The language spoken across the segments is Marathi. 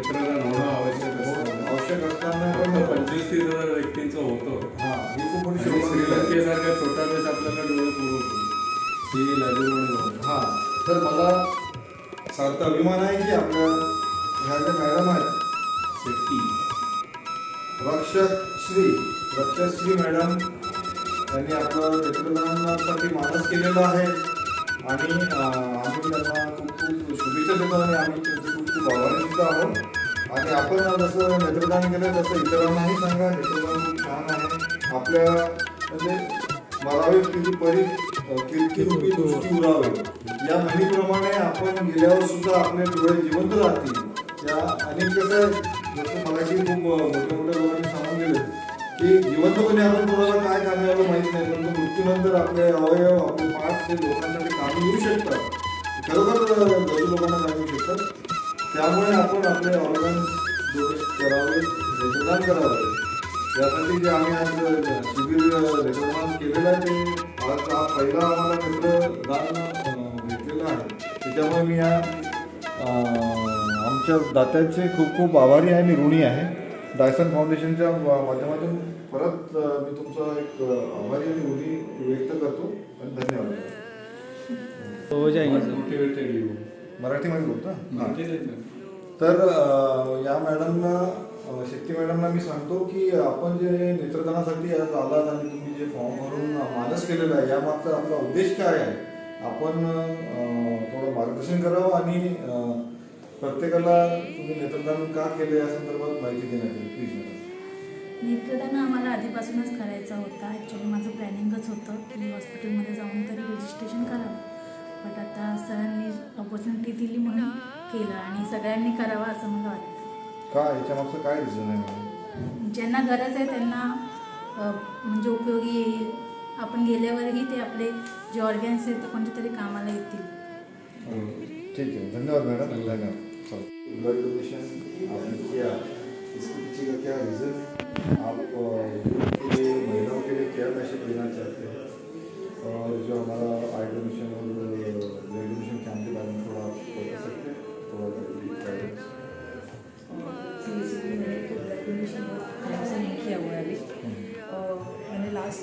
नेत्रदान होणं आवश्यक असतं. आवश्यक असताना पण पंचवीस तीस हजार व्यक्तींचं होतं. हा खूप मोठी. श्रीलंकेसारख्या छोटा देश आपल्याला डोळे पुरवतो ही लाजीरवाणी हा तर मला सार्थ अभिमान आहे की आपल्या ह्या मॅडम आहेत शेट्टी. रक्षक श्री रक्षक श्री मॅडम यांनी आपलं नेत्रदानासाठी मानस केलेलं आहे. आणि आम्ही त्यांना खूप खूप शुभेच्छा देतो आणि आम्ही त्यांचे आहोत. आणि आपण जसं नेत्रदान केलं तसं इतरांनाही सांगा नेत्रदान खूप छान आहे. आपल्या म्हणजे मरावे किती परी किरकी रूपी दृष्टी उरावे. या म्हणीप्रमाणे आपण गेल्यावर सुद्धा आपले डोळे जिवंत राहतील. या अनेक कसं आहे जसं मगाशी खूप मोठ्या मोठ्या लोकांनी सांगून गेले की जिवंतपणे आपण कोणाला काय काम यावं माहीत नाही परंतु मृत्यूनंतर आपले अवयव आपले पाठ हे लोकांसाठी कामी येऊ शकतात. खरोखर गरजू लोकांना कामी शकतात. त्यामुळे आपण आपले ऑर्गन डोनेट करावे रक्तदान करावे. यासाठी जे आम्ही आज शिबिर रक्तदान केलेलं आहे ते आज हा पहिला आम्हाला नेत्रदान अं, भेटलेलं आहे. त्याच्यामुळे मी या अं, आमच्या दात्यांचे खूप खूप आभारी आहे आणि ऋणी आहे. डायसन फाउंडेशनच्या माध्यमातून परत मी तुमचा एक आभारी आणि ऋणी व्यक्त करतो. आणि धन्यवाद. हो मोटिवेटेड येऊ मराठीमध्ये बोलतो? हां. तर या मॅडमना शक्ती मॅडमना मी सांगतो की आपण जे नेत्रदानासाठी आज आलात आणि तुम्ही जे फॉर्म भरून मानस केलेलं आहे यामागचा आपला उद्देश काय आहे? आपण थोडं मार्गदर्शन करावं आणि प्रत्येकाला तुम्ही नेत्रदान का केलं या संदर्भात माहिती देण्यात येईल प्लीज नेत्रदान आम्हाला आधीपासूनच करायचा होता. ॲक्च्युली माझं प्लॅनिंगच होतं की हॉस्पिटलमध्ये जाऊन तरी रजिस्ट्रेशन करावं. बट आता सरांनी ऑपॉर्च्युनिटी दिली म्हणून केलं आणि सगळ्यांनी करावं असं मला वाटतं. काय? याच्यामागचं काय रिझन आहे ज्यांना गरज आहे त्यांना म्हणजे उपयोगी येईल आपण गेल्यावरही ते आपले जे ऑर्गन्स आहेत ते कोणत्या तरी कामाला येतील. ठीक है धन्यवाद मैडम. धन्यवाद. ब्लड डोनेशन आपने किया इसके पीछे का क्या रीज़न है आप महिलाओं के लिए क्या मैसेज देना चाहते हैं? और जो हमारा आई डोनेशन और ब्लड डोनेशन कैंप के बारे में थोड़ा आप बता सकते हैं थोड़ा मैंने तो ब्लड डोनेशन टाइम से नहीं किया हुआ है अभी। और मैंने लास्ट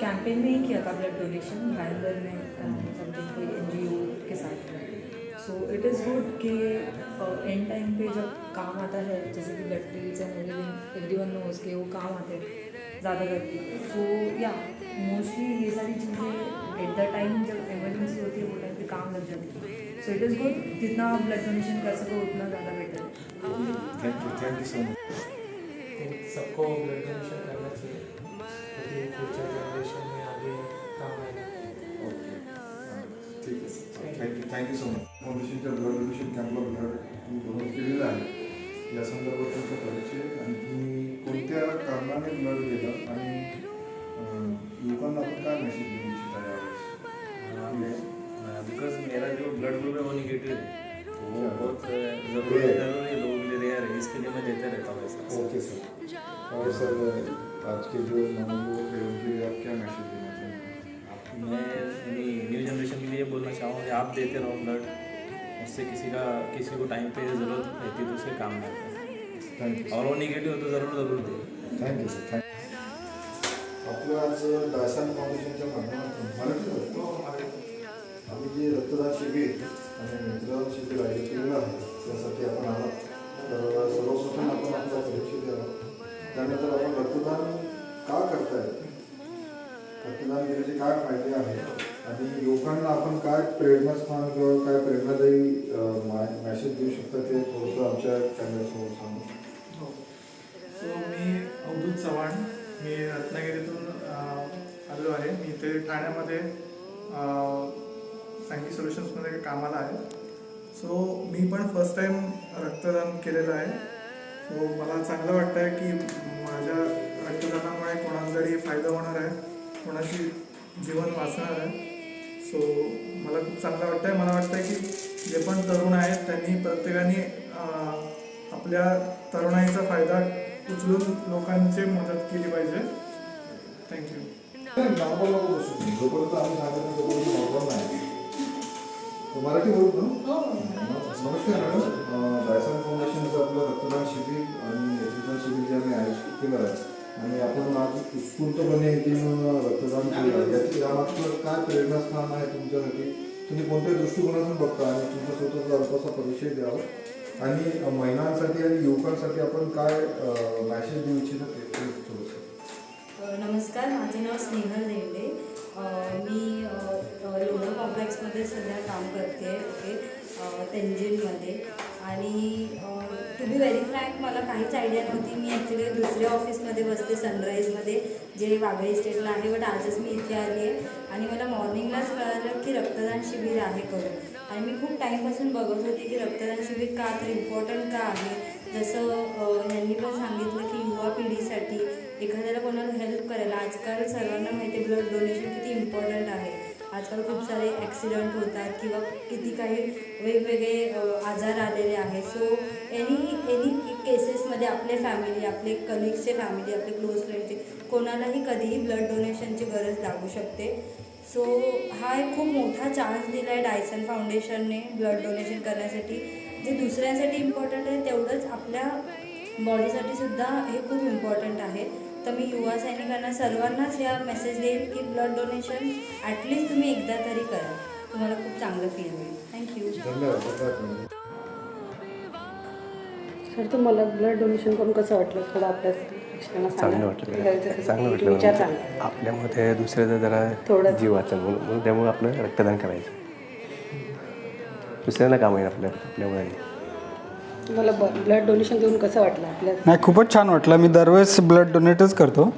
कैंपेन में ही किया था ब्लड डोनेशन भाईंदर में समथिंग कोई एन के साथ। सो इट इज़ गुड कि एंड टाइम पे जब काम आता है जैसे कि blood please and everything everyone knows के वो काम आते हैं ज़्यादा करके। सो या मोस्टली ये सारी चीज़ें एट द टाइम जब इमरजेंसी होती है वो टाइम पे काम लग जाती है। सो इट इज़ गुड जितना आप ब्लड डोनेशन कर सको उतना ज़्यादा बेटर है। Thank you thank you so much तो सबको ब्लड डोनेशन करना चाहिए। क्योंकि फ्यूचर जनरेशन में आगे काम आएगा। ओके हां, ठीक sir thank you thank you so much फाउंडेशनच्या ब्लड डोनेशन कॅम्पला ब्लड डोनेट केलेलं आहे. या संदर्भात तुमचा परिचय. आणि तुम्ही कोणत्या कारणाने ब्लड दिला आणि अं, लोकांना आपण काय मेसेज यावेळेस बिकॉज़ मेरा जो ब्लड ग्रुप है वो निगेटिव है। तो वो अच्छा। बहुत ज़रूरी Rare। ज़रूरी है लोगों के लिए रेयर इसके लिए मैं देते रहता हूँ ऐसा ओके सर और सर आज के जो नवयुवक हैं उनके लिए आप क्या मैसेज देना चाहेंगे? मैं न्यू जनरेशन के लिए ये बोलना चाहूँगा आप देते रहो ब्लड उससे किसी का किसी को टाइम पे ज़रूरत रहती है तो उसके काम में आता है। और वो निगेटिव हो तो ज़रूर ज़रूर दे। थँक्यू सर थँक्यू आपलं आज दासान फाउंडेशनच्या माध्यमातून मराठी आम्ही जे रक्तदान शिबिर आणि नेत्रदान शिबिर आयोजित आहे त्यासाठी आपण आलात तर सर्वप्रथम आपण आपल्या परीक्षा द्यावा त्यानंतर आपण रक्तदान का करताय? रक्तदान केल्याचे काय फायदे आहेत? आणि लोकांना आपण काय प्रेरणास्थान किंवा काय प्रेरणादायी मॅसेज देऊ शकता ते थोडंसं आमच्या कॅमेऱ्यासमोर सांगू. हो. सो मी अवधूत चव्हाण मी रत्नागिरीतून आलो आहे. मी इथे ते ठाण्यामध्ये सांगी सोल्युशन्समध्ये कामाला आहे. सो मी पण फर्स्ट टाईम रक्तदान केलेलं आहे. सो मला चांगलं वाटतं आहे की माझ्या रक्तदानामुळे कोणाला तरी फायदा होणार आहे. कोणाची जीवन वाचणार आहे. सो मला खूप चांगलं वाटतं आहे मला वाटतं आहे की जे पण तरुण आहेत त्यांनी प्रत्येकाने आपल्या तरुणाईचा फायदा उचलून लोकांची मदत केली पाहिजे. थँक्यू जोपर्यंत आम्ही सांगत नाही तोपर्यंत नॉर्मल नाही मराठी बोलतो ना? नमस्कार मॅडम. डायसन फाउंडेशनचं आपलं रक्तदान शिबिर आणि रक्तदान शिबिर जे आम्ही आयोजित केलं आहे आणि आपण आज उत्स्फूर्तपणे इथे रक्तदान केलं आहे. याची यामागचं काय प्रेरणास्थान आहे तुमच्यासाठी? तुम्ही कोणत्या दृष्टिकोनातून बघता आणि तुमचा स्वतःचा अल्पासा परिचय द्यावा. आणि महिलांसाठी आणि युवकांसाठी आपण काय मॅसेज देऊ इच्छितो ते नमस्कार माझे नाव स्नेहल देवडे मी अ, कॉम्प्लेक्समध्ये सध्या काम करते ओके? तेंजिनमध्ये. आणि टू बी व्हेरी फ्रँक मला काहीच आयडिया नव्हती. मी ॲक्च्युली दुसऱ्या ऑफिसमध्ये बसते सनराईजमध्ये जे वाघळी स्टेटला आहे. बट आजच मी इथे आली आहे. आणि मला मॉर्निंगलाच कळालं की रक्तदान शिबिर आहे करून. आणि मी खूप टाईमपासून बघत होते की रक्तदान शिबिर का तर इम्पॉर्टंट का आहे? जसं यांनी पण सांगितलं की युवा पिढीसाठी एखाद्याला कोणाला हेल्प करायला आजकाल सर्वांना माहिती आहे ब्लड डोनेशन किती इम्पॉर्टंट आहे. आजकाल खूप सारे ॲक्सिडंट होतात किंवा किती काही वेगवेगळे आजार आलेले आहेत. सो एनी एनी केसेसमध्ये आपले फॅमिली आपले कलिग्सचे फॅमिली आपले क्लोज फ्रेंडचे कोणालाही कधीही ब्लड डोनेशनची गरज लागू शकते. सो हा एक खूप मोठा चान्स दिला आहे डायसन फाउंडेशनने ब्लड डोनेशन करण्यासाठी. जे दुसऱ्यांसाठी इम्पॉर्टंट आहे तेवढंच आपल्या बॉडीसाठी सुद्धा हे खूप इम्पॉर्टंट आहे. तर मी युवा सैनिकांना सर्वांनाच या मेसेज देईल की ब्लड डोनेशन ॲटलिस्ट तुम्ही एकदा तरी करा. तुम्हाला खूप चांगलं फील होईल. थँक्यू धन्यवाद. सर तुम्हाला ब्लड डोनेशन करून कसं वाटलं? थोडं आपल्या. चांगलं वाटलं चांगलं वाटलं आपल्यामध्ये दुसऱ्याचा जरा थोडं- जीव वाचन म्हणून त्यामुळे आपलं रक्तदान करायचं. दुसऱ्यांना काम आहे आपल्या आपल्यामुळे. तुम्हाला ब्लड डोनेशन देऊन कसं वाटलं आपल्या? नाही खूपच छान वाटलं. मी दरवेळेस ब्लड डोनेटच करतो.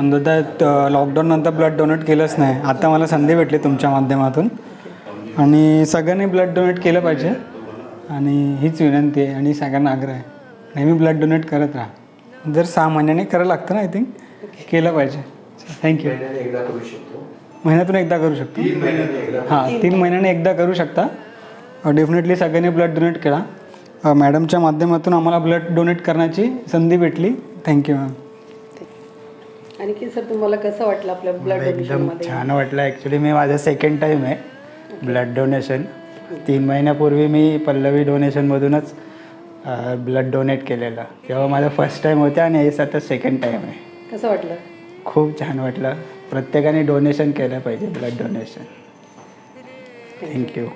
त्यात लॉकडाऊन नंतर ब्लड डोनेट केलंच नाही. आता मला संधी भेटली तुमच्या माध्यमातून. आणि सगळ्यांनी ब्लड डोनेट केलं पाहिजे. आणि हीच विनंती आहे आणि सगळ्यांना आग्रह आहे. नेहमी ब्लड डोनेट करत राहा. जर सहा महिन्याने करायला लागतं ना आय थिंक केलं पाहिजे. थँक्यू एकदा करू शकतो. महिन्यातून एकदा करू शकतो. हां तीन महिन्याने एकदा करू शकता. डेफिनेटली सगळ्यांनी ब्लड डोनेट केला. मॅडमच्या माध्यमातून आम्हाला ब्लड डोनेट करण्याची संधी भेटली. थँक्यू मॅम आणखी सर तुम्हाला कसं वाटलं आपल्या ब्लड एकदम छान वाटलं. ॲक्च्युली मी माझं सेकंड टाईम आहे ब्लड डोनेशन तीन महिन्यापूर्वी मी पल्लवी डोनेशनमधूनच ब्लड डोनेट केलेलं. तेव्हा माझं फर्स्ट टाईम होतं आणि हेच आता सेकंड टाईम आहे. कसं वाटलं? खूप छान वाटलं. प्रत्येकाने डोनेशन केलं पाहिजे ब्लड डोनेशन थँक्यू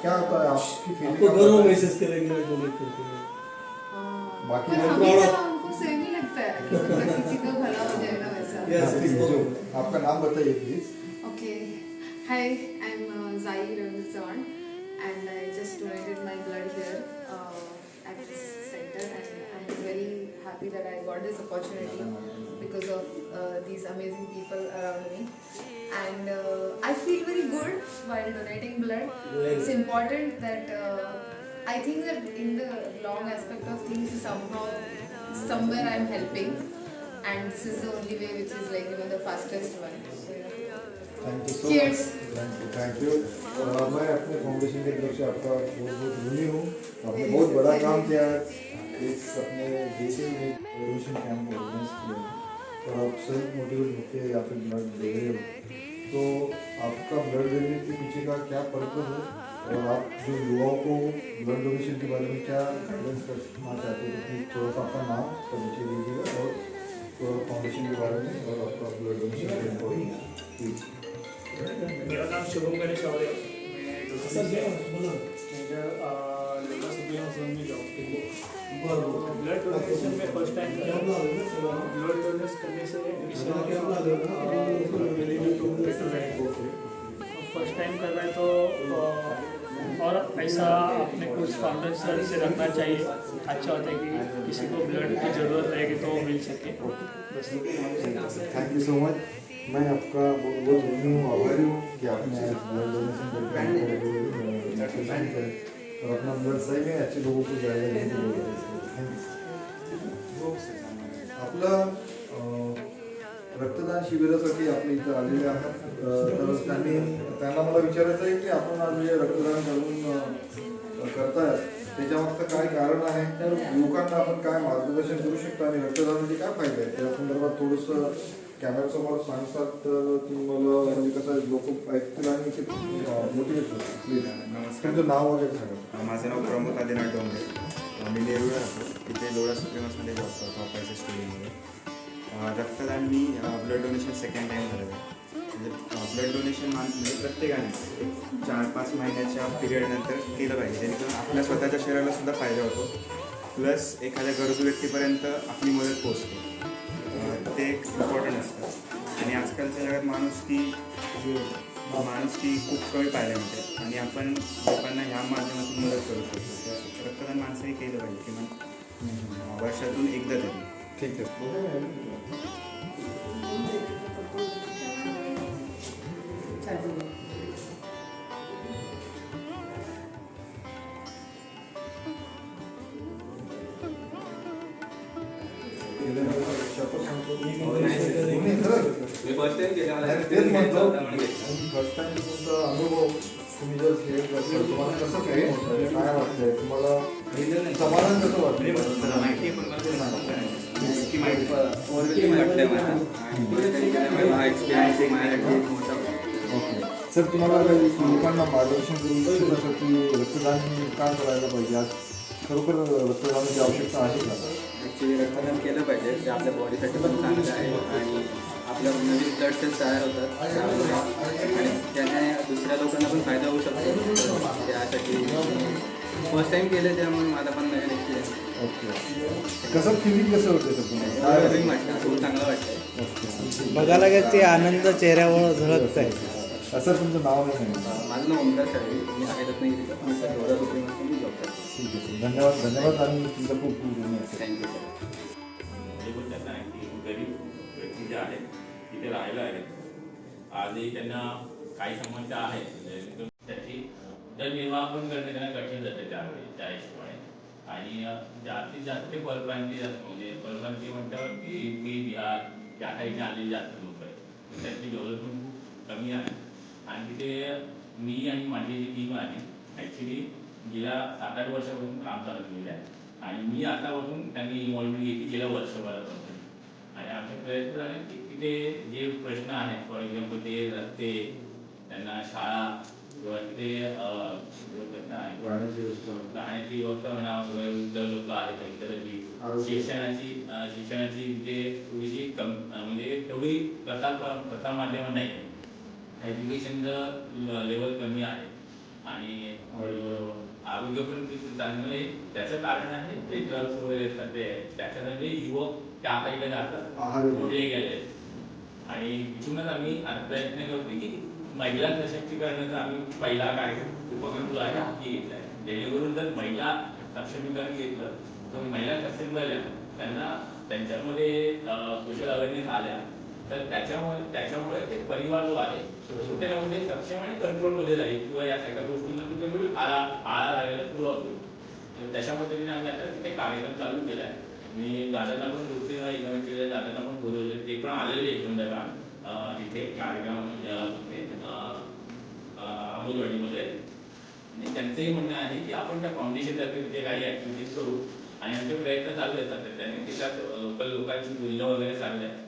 क्या हो है है आपकी महसूस करेंगे डोनेट बाकी हमको ही लगता है किसी का भला हो जाए ना वैसा आपका नाम बताइए please Okay. Hi, I'm uh, Zai Ravil Chavan and I just donated my blood here uh, at this center and I'm very happy that I got this opportunity because of uh, these amazing people around me. And uh, I feel very good while donating blood. It's important that uh, I think that in the long aspect of things, somehow, somewhere I'm helping. And this is the only way which is like, you know, the fastest one. Yeah. Thank you so. Much thank you thank you मैं अपने फाउंडेशन की तरफ़ से आपका बहुत बहुत ऋणी हूँ। आपने बहुत बड़ा काम किया। है इस अपने देश में डोनेशन कैंप ऑर्गेनाइज किया। और आप सेल्फ मोटिवेट होते हैं या फिर ब्लड दे रहे हो। तो आपका ब्लड देने के पीछे का क्या पर्पज है? और आप जो युवाओं को ब्लड डोनेशन के बारे में क्या गाइडेंस करना चाहते हो? कि थोड़ा सा आपका नाम परिचय दीजिएगा। और फाउंडेशन के बारे में और आपका ब्लड डोनेशन मेरा नाम शुभम गणेश ब्लड डोनेशन में फर्स्ट टाइम ब्लड डोनेट करने से फर्स्ट टाइम कर रहे हैं तो और ऐसा अपने कुछ फाउंडर्स से रखना चाहिए। अच्छा होता है कि किसी को ब्लड की ज़रूरत रहेगी तो वो मिल सके। बस। थैंक यू सो मच मैं आपका बहुत बहुत ऋणी हूँ आभारी हूँ कि आपने ब्लड डोनेशन करके और अपना ब्लड सही में अच्छे लोगों को जाएगा आपलं रक्तदान शिबिरासाठी आपल्या इथं आलेले आहात. तर त्यांनी त्यांना मला विचारायचं आहे की आपण आज जे रक्तदान करून करताय. त्याच्यामागचं काय कारण आहे? तर लोकांना आपण काय मार्गदर्शन करू शकतो आणि रक्तदानाचे काय फायदे आहेत? त्या संदर्भात थोडंसं कॅमेरासमोर सांगतात तर तुम्हाला म्हणजे कसं लोक ऐकतील आणि ते मोटिवेट प्लीज तुमचं नाव वगैरे सांगा. माझं नाव प्रमोद आदिनाथ डोंगरे. मी नेरुळला राहतो. तिथे लोळा सुप्रिमसमध्ये जॉब करतो ऑपरेशन स्टुडिओमध्ये. रक्तदान मी ब्लड डोनेशन सेकंड टाईम झालेलं आहे. म्हणजे ब्लड डोनेशन म्हणजे प्रत्येकाने एक चार पाच महिन्याच्या पिरियडनंतर केलं पाहिजे. जेणेकरून आपल्या स्वतःच्या शरीराला सुद्धा फायदा होतो. प्लस एखाद्या गरजू व्यक्तीपर्यंत आपली मदत पोचते ते एक इम्पॉर्टंट असतं. आणि आजकालच्या जगात माणूस की माणूस की खूप कमी पाहायला मिळते. आणि आपण लोकांना ह्या माध्यमातून मदत करू शकतो. रक्तदान माणसंही केलं पाहिजे. किमान वर्षातून एकदा तरी. ठीक आहे. अनुभव तुम्ही जर शेअर करता तुम्हाला कसं होतंय काय वाटतंय? तुम्हाला समाधान कसं वाटतं माहिती ओके सर तुम्हाला काही लोकांना मार्गदर्शन करून की रक्तदान का करायला पाहिजे? आज खरोखर रक्तदानाची आवश्यकता आहे का? ॲक्च्युली रक्तदान केलं पाहिजे. ते आपल्या बॉडीसाठी पण चांगलं आहे आणि आपल्या नवीन ब्लड सेल्स तयार होतात. आणि त्याने दुसऱ्या लोकांना पण फायदा होऊ शकतो. त्यासाठी फर्स्ट टाईम केलं त्यामुळे मला पण नवीन एक्सपिरियन्स ओके. कसं फिलिंग कसं होते वाटतं? खूप चांगलं वाटतं बघायला गेलं ते आनंद चेहऱ्यावर झळकत आहे असं तुमचं नाव नाही सांगितलं माझं नाव ओमकार शर्वे मी आहे रत्नागिरीचा. मी सर एवढा सुप्रीममध्ये मी जॉब करतो ठीक आहे सर धन्यवाद धन्यवाद आणि तुमचा खूप खूप धन्यवाद. थँक्यू सर हे पण त्यांना की गरीब व्यक्ती जे आहेत तिथे राहायला आहेत आजही त्यांना काही समस्या आहेत. म्हणजे त्याची उदरनिर्वाह पण करणं त्यांना कठीण जातं त्यावेळी त्या हिशोबाने. आणि जास्तीत जास्त ते परप्रांतीय असतात म्हणजे परप्रांतीय म्हटल्यावर की मी बिहार त्या साईडने आलेले जास्त लोक आहेत. त्यातली डेव्हलपमेंट खूप कमी आहे. आणि तिथे मी आणि माझी जी टीम आहे ॲक्च्युली गेल्या सात आठ वर्षापासून काम चालू केलेलं आहे. आणि मी आतापासून त्यांनी इन्व्हॉल्वमेंट घेतली गेल्या वर्षभरापासून. आणि आमचे प्रयत्न झाले की तिथे जे प्रश्न आहेत फॉर एक्झाम्पल ते रस्ते त्यांना शाळा किंवा तिथे राहण्याची व्यवस्था. राहण्याची व्यवस्था म्हणा वयोवृद्ध लोक आहेत इतरही शिक्षणाची शिक्षणाची तिथे थोडीशी कम म्हणजे तेवढी प्रसार प्रसार माध्यम नाही आहे. एज्युकेशनचं लेवल कमी आहे. आणि आरोग्य पण चांगलं आहे. त्याचं कारण आहे ते ड्रग्स वगैरे सध्या आहे. त्याच्यासाठी युवक त्या साईडला जातात पुढे गेले आणि तिथूनच आम्ही प्रयत्न करतो की महिला सशक्तीकरणाचा आम्ही पहिला काय उपक्रम जो आहे हाती घेतला आहे. जेणेकरून जर महिला सक्षमीकरण घेतलं तर महिला सक्षम झाल्या त्यांना त्यांच्यामध्ये कुशल सोशल अवेअरनेस आल्या तर त्याच्यामुळे त्याच्यामुळे ते परिवार जो आहे छोटे ना मोठे सक्षम आणि कंट्रोलमध्ये जाईल किंवा या सगळ्या गोष्टींना कुठे आळा आळा लागायला सुरुवात होईल तर त्याच्या पद्धतीने आम्ही आता तिथे कार्यक्रम चालू केला आहे. मी दादांना पण दोन तीन वेळा इन्व्हाइट केलं दादांना पण बोलवले ते पण आलेले एकंदर दोन तिथे कार्यक्रम अंमलवाडीमध्ये आणि त्यांचंही म्हणणं आहे की आपण त्या फाउंडेशनतर्फे तिथे काही ॲक्टिव्हिटीज करू आणि आमचे प्रयत्न चालू आहेत. त्यांनी तिथं लोकल लोकांची मूल्य वगैरे चालू आहे.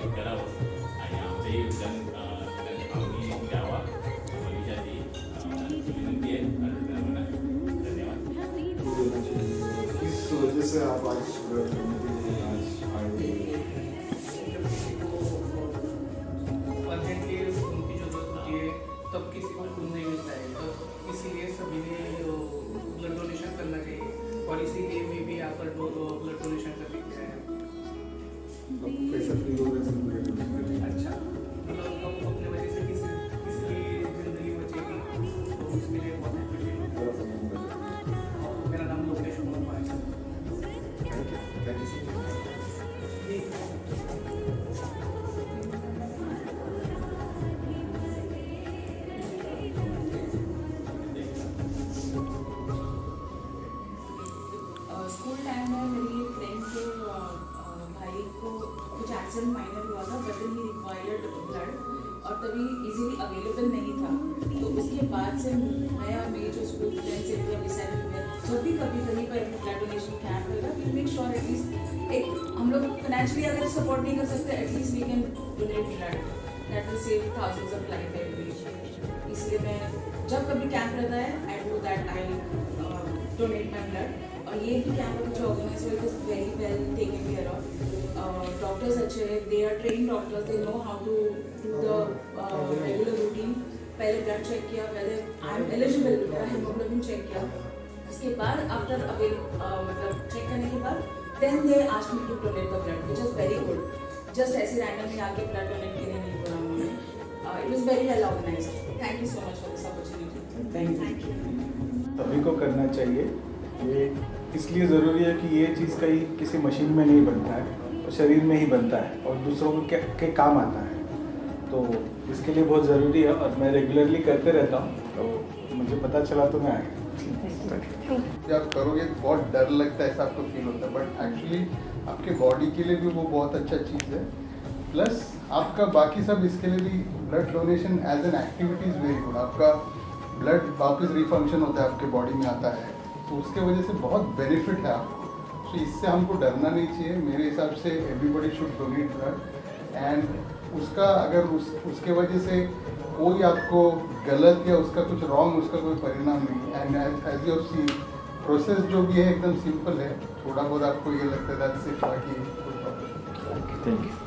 आम्हाला आमंत्रित करावं आणि आमचंही योगदान फाइनेंशियली सपोर्ट नहीं कर सकते at least we can donate blood that will save thousands of life every इसलिए मैं जब कभी कैंप रहता है I do that I donate my blood और ये भी कैंप जो ऑर्गेनाइज हुआ is very well taken care of doctors अच्छे हैं they are train doctors they know how to do the regular routine पहले ब्लड चेक किया, पहले आई एम एलिजिबल मेरा हेमोग्लोबिन चेक किया। उसके बाद आफ्टर अवेल मतलब चेक करने के बाद then they ask me to donate the blood which is very good just ऐसे रैंडमली आके ब्लड डोनेट के लिए नहीं बोला उन्होंने। It was very well organise thank you so much for this opportunity thank you सभी को करना चाहिए। ये इसलिए ज़रूरी है कि ये चीज़ कहीं किसी मशीन में नहीं बनता है और शरीर में ही बनता है और दूसरों को के, के काम आता है। तो इसके लिए बहुत ज़रूरी है और मैं रेगुलरली करते रहता हूँ तो मुझे पता चला तो मैं आ आप करोगे, बहुत डर लगता है ऐसा आपको फील होता है बट एक्चुअली आपके बॉडी के लिए भी वो बहुत अच्छा चीज़ है। प्लस आपका बाकी सब इसके लिए भी blood donation as an activity is very good आपका ब्लड वापस रिफंक्शन होता है, आपके बॉडी में आता है। तो उसके वजह से बहुत बेनिफिट है आपको। तो इससे हमको डरना नहीं चाहिए। मेरे हिसाब से everybody should donate blood and उसका अगर उस, उसके वजह से कोई आपको गलत या उसका कुछ रॉन्ग उसका कोई परिणाम नहीं and as you see process जो भी है, एकदम सिंपल है। थोड़ा बहुत आपको ये लगता है दैट्स इट बाकी थैंक यू